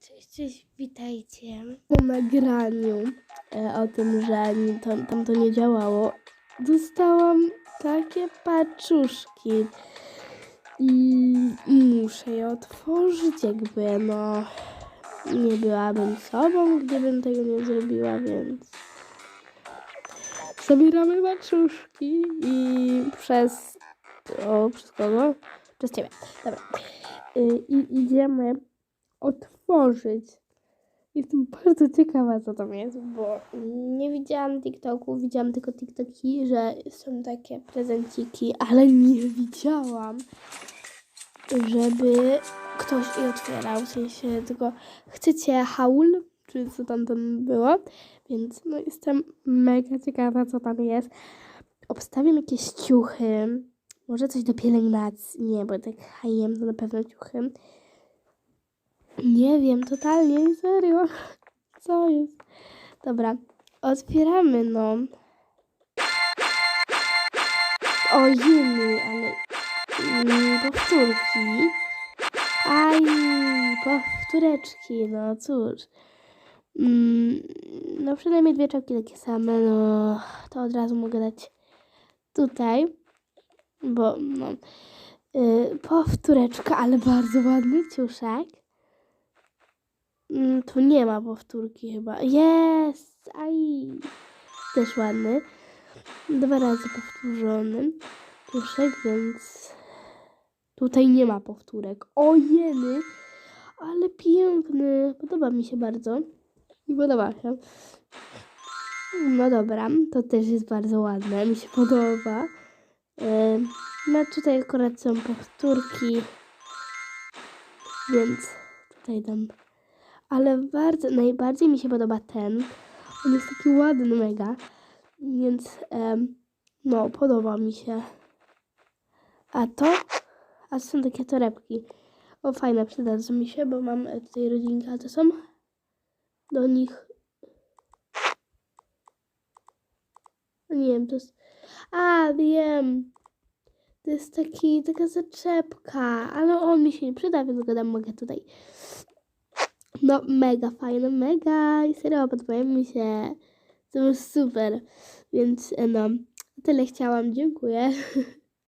Cześć, cześć, witajcie. po nagraniu e, o tym, że to, tam to nie działało, dostałam takie paczuszki i, i muszę je otworzyć, jakby no nie byłabym sobą, gdybym tego nie zrobiła, więc zabieramy paczuszki i przez o, przez kogo? Przez ciebie. Dobra. Y, I idziemy otworzyć. Jestem bardzo ciekawa, co tam jest, bo nie widziałam TikToku, widziałam tylko TikToki, że są takie prezenciki, ale nie widziałam, żeby ktoś je otwierał. W sensie tylko chcecie haul, czy co tam tam było, więc no jestem mega ciekawa, co tam jest. Obstawiam jakieś ciuchy, może coś do pielęgnacji, nie, bo tak H&M to na pewno ciuchy. Nie wiem, totalnie, serio. Co jest? Dobra, otwieramy, no. Ojej, ale mm, powtórki. Aj, powtóreczki, no cóż. Mm, no przynajmniej dwie czapki takie same, no to od razu mogę dać tutaj, bo no y, powtóreczka, ale bardzo ładny ciuszek. Mm, Tu nie ma powtórki chyba. Jest! Aj! Też ładny. Dwa razy powtórzony. Tuszek, więc tutaj nie ma powtórek. O jeny! Ale piękny. Podoba mi się bardzo. I podoba się. No dobra, to też jest bardzo ładne. Mi się podoba. Ym, No tutaj akurat są powtórki. Więc tutaj dam ale bardzo, najbardziej mi się podoba ten. On jest taki ładny mega, więc em, no, podoba mi się. A to? A to są takie torebki. O, fajne, przydadzą mi się, bo mam e, tutaj rodzinkę, a to są do nich... Nie wiem, to jest... A, wiem! To jest taki, taka zaczepka, ale on mi się nie przyda, więc go dam, mogę tutaj no, mega fajne, mega i serio podobają mi się. To jest super. Więc e, no, tyle chciałam. Dziękuję.